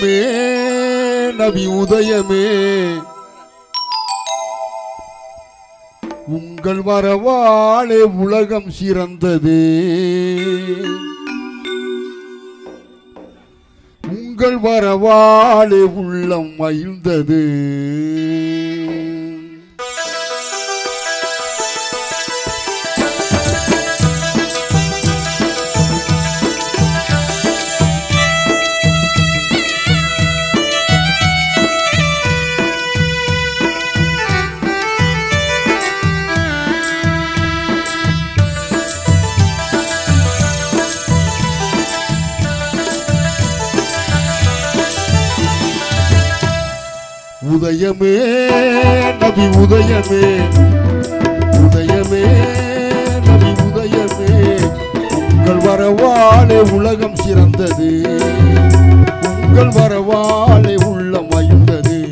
மே நபி உதயமே உங்கள் வரவாளே உலகம் சிறந்தது. உங்கள் வரவாளே உள்ளம் மகிழ்ந்தது. உதயமே நபி உதயமே. உதயமே நபி உதயமே. உங்கள் வரவாளே உலகம் சிறந்தது. உங்கள் வரவாளே உள்ளம் மகிழ்ந்தது.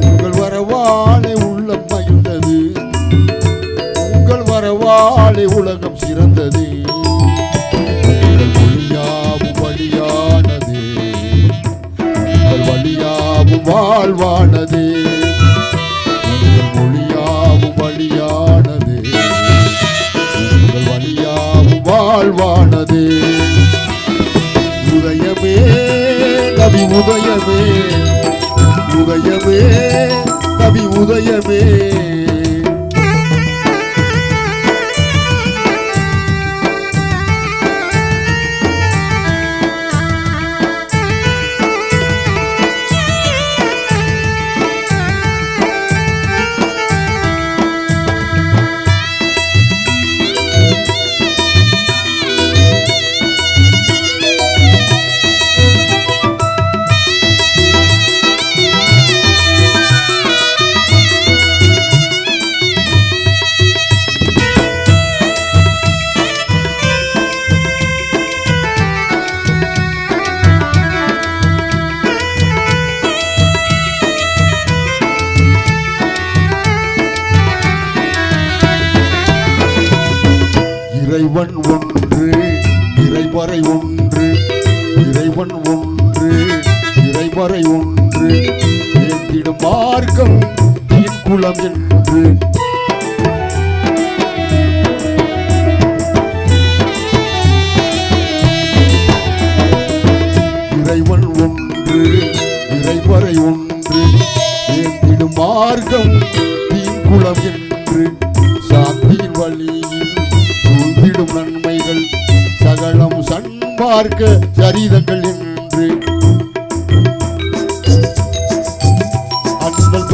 உங்கள் வரவாளே உள்ளம் மகிழ்ந்தது. உங்கள் வரவாளே உலகம் சிறந்தது. வாழ்வானது. உங்கள் மொழியாவும் வழியானதே. உங்கள் வழியாவும் வாழ்வானதே. உதயமே கவி உதயமே. உதயமே கவி உதயமே. இறைவரை ஒன்று இறைவன் ஒன்று இறைவரை ஒன்று. ஏந்திடும் மார்க்கம் தீன் குலம் என்று.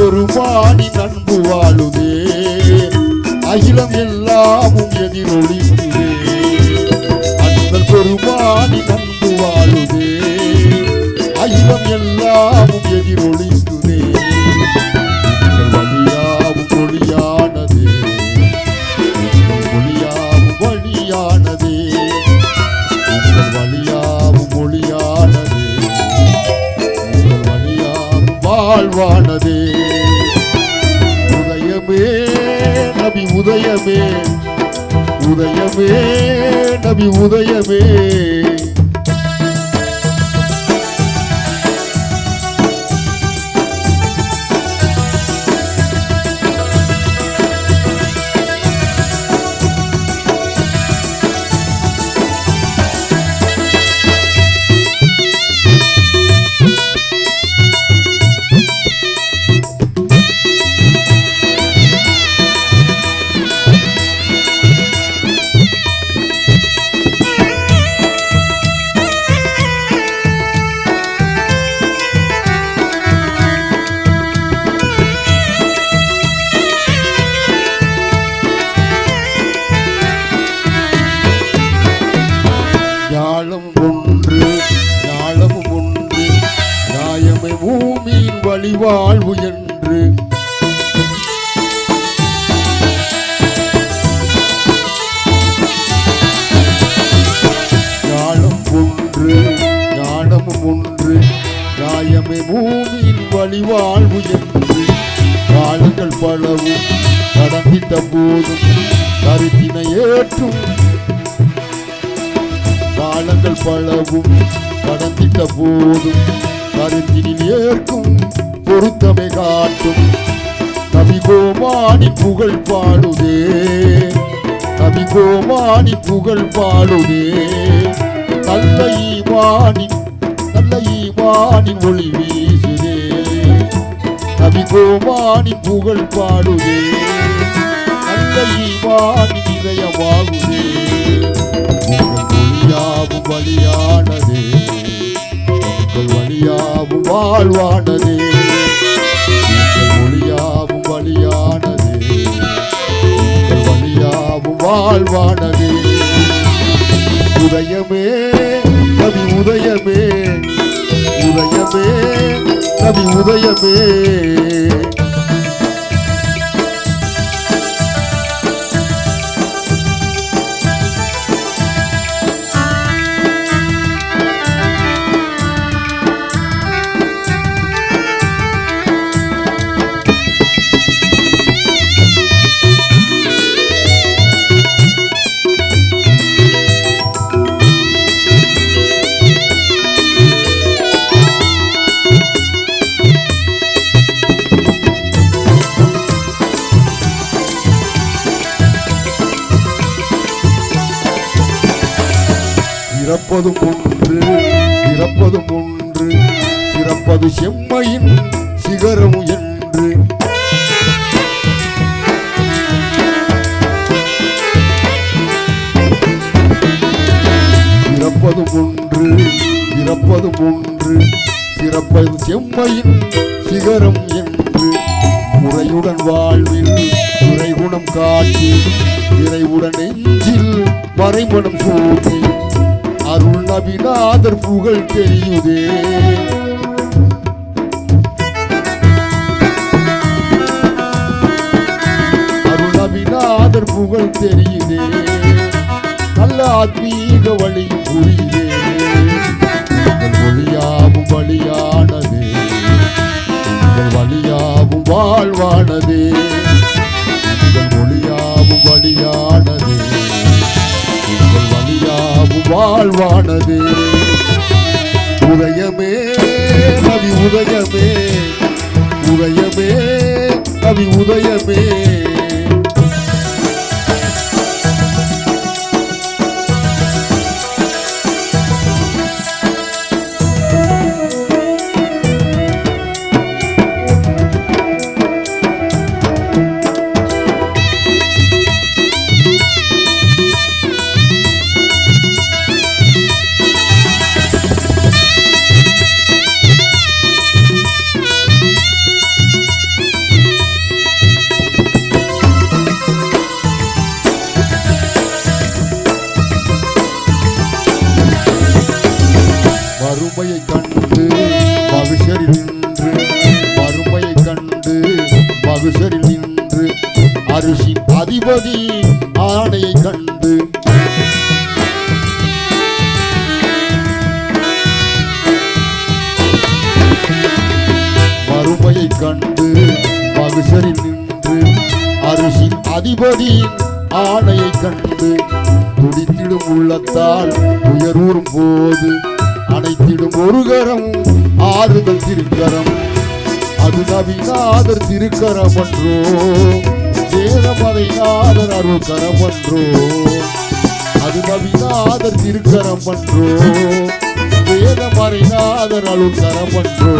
ஒரு பெருமானி நண்பு வாழுதே. அகிலம் எல்லாமும் எதிரொலிக்குதே. அண்ணல் பெருமானி நண்பு வாழுதே. அகிலம் எல்லாமும் எதிரொலிக்குதே. வழியாவும் ஒளியானதே. மொழியாவும் வழியானதே. வழியாவும் மொழியானதே வழியாவும் வாழ்வானதே. நபி உதயமே. உதயமே நபி உதயமே. பூமியின் வழிவாழ்வு என்று. ஞானம் ஒன்று ஞானமும் ஒன்று நியாயமே பூமியின் வழிவாழ்வு என்று. காலங்கள் பலவும் கடந்திட்ட போதும் கருத்தினை ஏற்றும். காலங்கள் பலவும் கடந்திட்ட போதும் கருத்தினில் ஏற்கும். பொருத்தமை காட்டும். கவிகோமானி புகழ் பாடுதே. கவிகோமானி புகழ் பாடுதே. நல்ல ஈவானி நல்ல ஈவானி ஒளி வீசுதே. கவிகோமானி புகழ் பாடுதே. நல்ல ஈவானி இதயமாகுதே உங்கள் வாழ்வானது. உங்கள் மொழியாவும் வழியானதே. வழியாவும் வாழ்வானது. உதயமே கவி உதயமே. உதயமே கவி உதயமே. இறப்பதும் ஒன்று இறப்பதும் ஒன்று. சிறப்பது செம்மையின் சிகரம் என்று. இறப்பதும் ஒன்று இறப்பதும் ஒன்று. சிறப்பது செம்மையின் சிகரம் என்று. முறையுடன் வாழ்வில் இறைகுணம் காட்டி இறைவுடன் நெஞ்சில் மறைமணம் சூட்டி. நபிநாதர் புகழ் தெரியுதே. அருள் நபிநாதர் புகழ் தெரியுதே. நல்ல ஆத்மீக வழி புரியுதே. உங்கள் மொழியாவும் வழியானதே. வழியாவும் வாழ்வானதே. வாழ்வானது. உதயமே நபி உதயமே. உதயமே நபி உதயமே. மறுமையை கண்டு மகிஷரில் நின்று மறுமையை கண்டு மகிஷரில் நின்று அரிசி அதிபதி ஆணையை கண்டு. மறுமையை கண்டு மகிஷரில் நின்று அரிசி அதிபதியின் ஆணையை கண்டு. துடித்திடும் உள்ளத்தால் உயரூறும் போது அனைத்திடும் ஒரு கரம் ஆறுதல் திருக்கரம். அது நவீனாதர் திருக்கரம் என்றோ வேதமதை நாதர் அருள் கரம் என்றோ அது நவீனாதர் திருக்கரம் என்றோ வேதமறைநாதர் அருள் கரம் என்றோ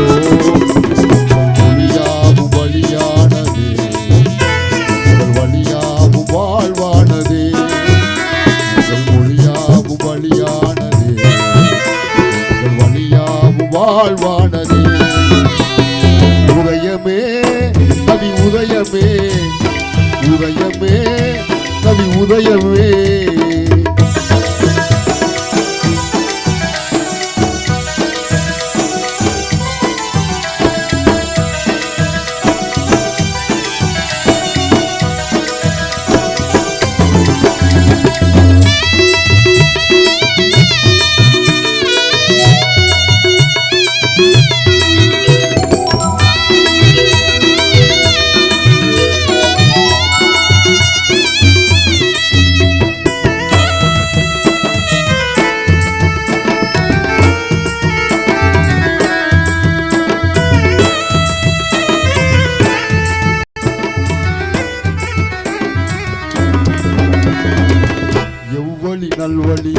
நல்வழி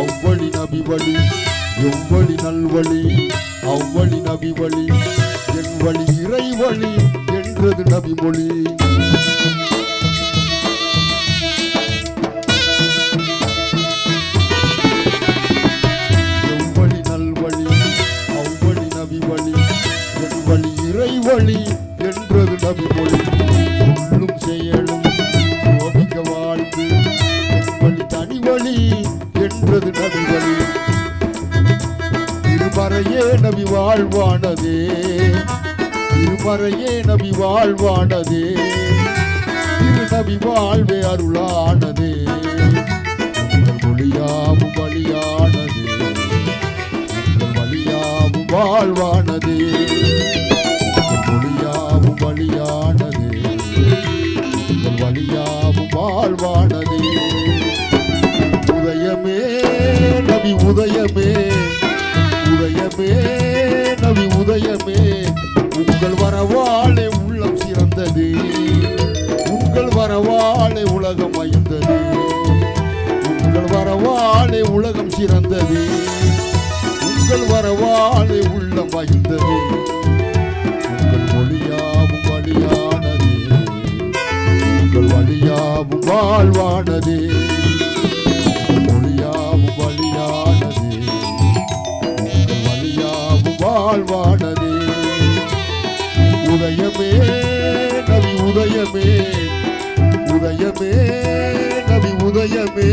அவ்வழி நபி வழி எவ்வழி நல்வழி அவ்வழி நபி வழி என் வழி இறை வழி என்றது நபி மொழி எவ்வழி நல்வழி அவ்வழி நபி வழி என் வழி இறை வழி என்றது நபி மொழி சொல்லும் செயலும் தனி வழி என்றது நபி வழி திருமறையே நபி வாழ்வானதே. திருமறையே நபி வாழ்வானதே. திரு நபி வாழ்வே அருளானதே. மொழியாவும் வழியானதே. வழியாவும் வாழ்வா உதயமே நவி உதயமே. உங்கள் வரவாளே உள்ளம் சிறந்தது. உங்கள் வரவாளே உலகம் ஐந்தது. உங்கள் வரவாளே உலகம் சிறந்தது. உங்கள் வரவாளே உள்ளம் மகிழ்ந்தது உங்கள் மொழியாவும் வழியானது. உங்கள் வழியாவும் வாழ்வானது. உதயமே நபி உதயமே. உதயமே நபி உதயமே.